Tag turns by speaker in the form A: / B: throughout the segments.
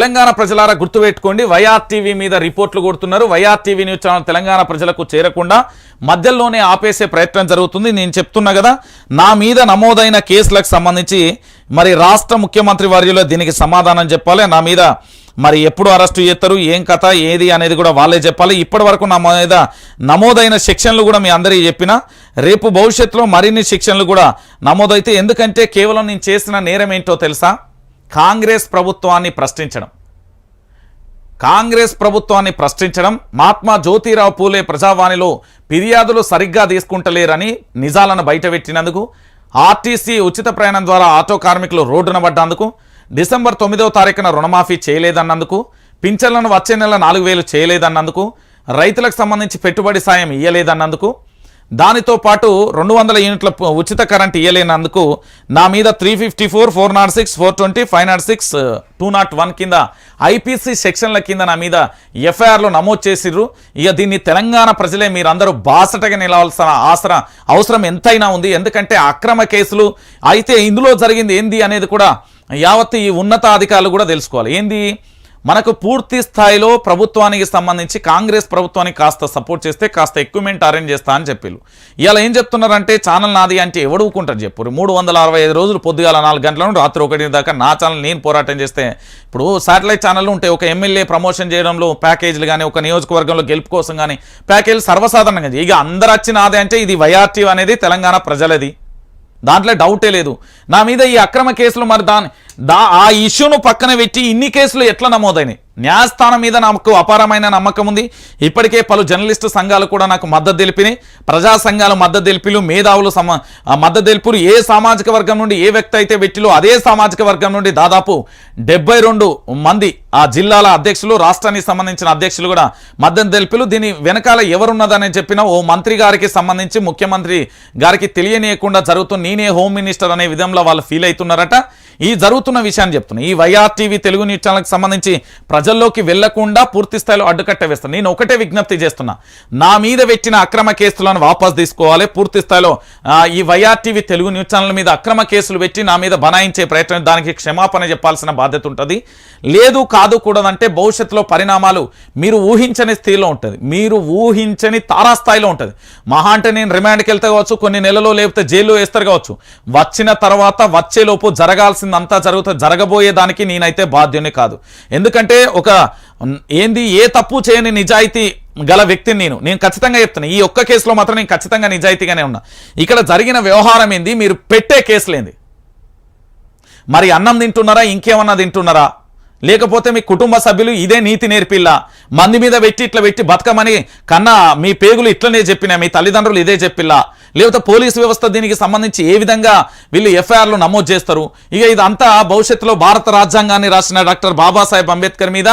A: తెలంగాణ ప్రజలారా గుర్తుపెట్టుకోండి YR TV మీద రిపోర్ట్లు కొడుతున్నారు. YR TV news channel Telangana ప్రజలకు చేరకుండా మధ్యలోనే ఆపేసే ప్రయత్నం జరుగుతుంది. నేను చెప్తున్నా కదా నా మీద నమోదైన కేసులకు సంబంధించి మరి రాష్ట్ర ముఖ్యమంత్రి వర్యులో దీనికి సమాధానం చెప్పాలి. నా మీద మరి ఎప్పుడు అరెస్టు చేస్తారు ఏం కథ ఏది అనేది కూడా వాళ్ళే చెప్పాలి. ఇప్పటి వరకు నా మీద నమోదైన సెక్షన్లు కూడా మీ అందరికీ చెప్పిన రేపు భవిష్యత్తులో మరిన్ని సెక్షన్లు కూడా నమోదైతే. ఎందుకంటే కేవలం నేను చేసిన నేరం ఏంటో తెలుసా? కాంగ్రెస్ ప్రభుత్వాన్ని ప్రశ్నించడం. కాంగ్రెస్ ప్రభుత్వాన్ని ప్రశ్నించడం మహాత్మా జ్యోతిరావు పూలే ప్రజావాణిలో ఫిర్యాదులు సరిగ్గా తీసుకుంటలేరని నిజాలను బయటపెట్టినందుకు ఆర్టీసీ ఉచిత ప్రయాణం ద్వారా ఆటో కార్మికులు రోడ్డున పడ్డందుకు డిసెంబర్ తొమ్మిదవ తారీఖున రుణమాఫీ చేయలేదన్నందుకు పింఛన్లను వచ్చే నెల నాలుగు వేలు చేయలేదన్నందుకు రైతులకు సంబంధించి పెట్టుబడి సాయం ఇయ్యలేదన్నందుకు దానితో పాటు రెండు వందల యూనిట్ల ఉచిత కరెంట్ ఇయ్యలేనందుకు నా మీద three fifty four four not six four twenty five not six two not one కింద ఐపీసీ సెక్షన్ల కింద నా మీద ఎఫ్ఐఆర్లు నమోదు చేసిర్రు. ఇక దీన్ని తెలంగాణ ప్రజలే మీరందరూ బాసటగా నిలవాల్సిన ఆసర అవసరం ఎంతైనా ఉంది. ఎందుకంటే అక్రమ కేసులు అయితే ఇందులో జరిగింది ఏంది అనేది కూడా యావత్ ఈ ఉన్నతాధికారులు కూడా తెలుసుకోవాలి. ఏంది? మనకు పూర్తి స్థాయిలో ప్రభుత్వానికి సంబంధించి కాంగ్రెస్ ప్రభుత్వానికి కాస్త సపోర్ట్ చేస్తే కాస్త ఎక్విప్మెంట్ అరేంజ్ చేస్తా అని చెప్పారు ఇలా ఏం చెప్తున్నారంటే ఛానల్ నాది అంటే ఎవడుకుంటారు చెప్పారు మూడు వందల అరవై ఐదు రోజులు పొద్దుగాల నాలుగు గంటల నుండి రాత్రి ఒకటి దాకా నా ఛానల్ నేను పోరాటం చేస్తే ఇప్పుడు శాటిలైట్ ఛానళ్ళు ఉంటాయి ఒక ఎమ్మెల్యే ప్రమోషన్ చేయడంలో ప్యాకేజీలు కానీ ఒక నియోజకవర్గంలో గెలుపు కోసం కానీ ప్యాకేజీలు సర్వసాధారణంగా ఇక అందరు వచ్చిన ఆదే అంటే ఇది వైఆర్టీ అనేది తెలంగాణ ప్రజలది. దాంట్లో డౌటే లేదు. నా మీద ఈ అక్రమ కేసులు మరి దాని దా ఆ ఇష్యూను పక్కన పెట్టి ఇన్ని కేసులు ఎట్లా నమోదైనాయి? న్యాయస్థానం మీద నాకు అపారమైన నమ్మకం ఉంది. ఇప్పటికే పలు జర్నలిస్టు సంఘాలు కూడా నాకు మద్దతు తెలిపినాయి. ప్రజా సంఘాలు మద్దతు తెలిపిలు మేధావులు సమ మద్దతు తెలుపులు. ఏ సామాజిక వర్గం నుండి ఏ వ్యక్తి అయితే పెట్టిలో అదే సామాజిక వర్గం నుండి దాదాపు డెబ్బై మంది ఆ జిల్లాల అధ్యక్షులు రాష్ట్రానికి సంబంధించిన అధ్యక్షులు కూడా మద్దతు తెలిపిలు. దీని వెనకాల ఎవరున్నదని చెప్పిన ఓ మంత్రి గారికి సంబంధించి ముఖ్యమంత్రి గారికి తెలియనియకుండా జరుగుతున్న నేనే హోమ్ మినిస్టర్ అనే విధంలో వాళ్ళు ఫీల్ అవుతున్నారట. ఈ జరుగుతున్న విషయాన్ని చెప్తున్నా. ఈ వైఆర్ టీవీ తెలుగు న్యూస్ ఛానల్కి సంబంధించి ప్రజల్లోకి వెళ్ళకుండా పూర్తి స్థాయిలో అడ్డుకట్ట వేస్తాను నేను ఒకటే విజ్ఞప్తి చేస్తున్నా. నా మీద పెట్టిన అక్రమ కేసులను వాపస్ తీసుకోవాలి. పూర్తి స్థాయిలో ఈ వైఆర్టీవీ తెలుగు న్యూస్ ఛానల్ మీద అక్రమ కేసులు పెట్టి నా మీద బనాయించే ప్రయత్నం దానికి క్షమాపణ చెప్పాల్సిన బాధ్యత ఉంటుంది. లేదు కాదు కూడదంటే భవిష్యత్తులో పరిణామాలు మీరు ఊహించని స్థితిలో ఉంటుంది. మీరు ఊహించని తారాస్థాయిలో ఉంటుంది. మహా అంటే నేను రిమాండ్కి వెళ్తే కావచ్చు కొన్ని నెలలో లేకపోతే జైల్లో వేస్తారు కావచ్చు. వచ్చిన తర్వాత వచ్చేలోపు జరగాల్సిన జరగాల్సిందంతా జరుగుతుంది జరగబోయే దానికి నేనైతే బాధ్యుని కాదు. ఎందుకంటే ఒక ఏంది ఏ తప్పు చేయని నిజాయితీ గల వ్యక్తిని నేను. నేను ఖచ్చితంగా చెప్తున్నా ఈ ఒక్క కేసులో మాత్రం నేను ఖచ్చితంగా నిజాయితీగానే ఉన్నా. ఇక్కడ జరిగిన వ్యవహారం ఏంది? మీరు పెట్టే కేసులేంది మరి అన్నం తింటున్నారా? ఇంకేమన్నా తింటున్నారా? లేకపోతే మీ కుటుంబ సభ్యులు ఇదే నీతి నేర్పిల్లా? మంది మీద పెట్టి ఇట్లా పెట్టి బతకమని కన్నా మీ పేగులు ఇట్లనే చెప్పినా మీ తల్లిదండ్రులు ఇదే చెప్పిల్లా? లేకపోతే పోలీసు వ్యవస్థ దీనికి సంబంధించి ఏ విధంగా వీళ్ళు ఎఫ్ఐఆర్లు నమోదు చేస్తారు? ఇక ఇదంతా భవిష్యత్తులో భారత రాజ్యాంగాన్ని రాసిన డాక్టర్ బాబాసాహెబ్ అంబేద్కర్ మీద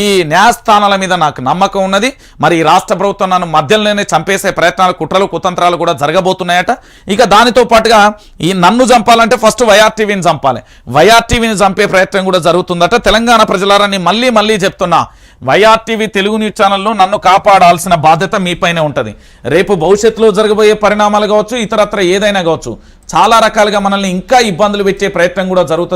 A: ఈ న్యాయస్థానాల మీద నాకు నమ్మకం ఉన్నది. మరి ఈ రాష్ట్ర ప్రభుత్వం నన్ను మధ్యలోనే చంపేసే ప్రయత్నాలు కుట్రలు కుతంత్రాలు కూడా జరగబోతున్నాయట. ఇక దానితో పాటుగా ఈ నన్ను చంపాలంటే ఫస్ట్ వైఆర్టీవీని చంపాలి. వైఆర్టీవీని చంపే ప్రయత్నం కూడా జరుగుతుందట. తెలంగాణ ప్రజలారాన్ని మళ్ళీ మళ్ళీ చెప్తున్నా. వైఆర్టీవీ తెలుగు న్యూస్ ఛానల్లో నన్ను కాపాడాల్సిన బాధ్యత మీపైనే ఉంటుంది. రేపు భవిష్యత్తులో జరగబోయే పరిణామాలు కావచ్చు ఇతరత్ర ఏదైనా కావచ్చు చాలా రకాలుగా మనల్ని ఇంకా ఇబ్బందులు పెట్టే ప్రయత్నం కూడా జరుగుతుంది.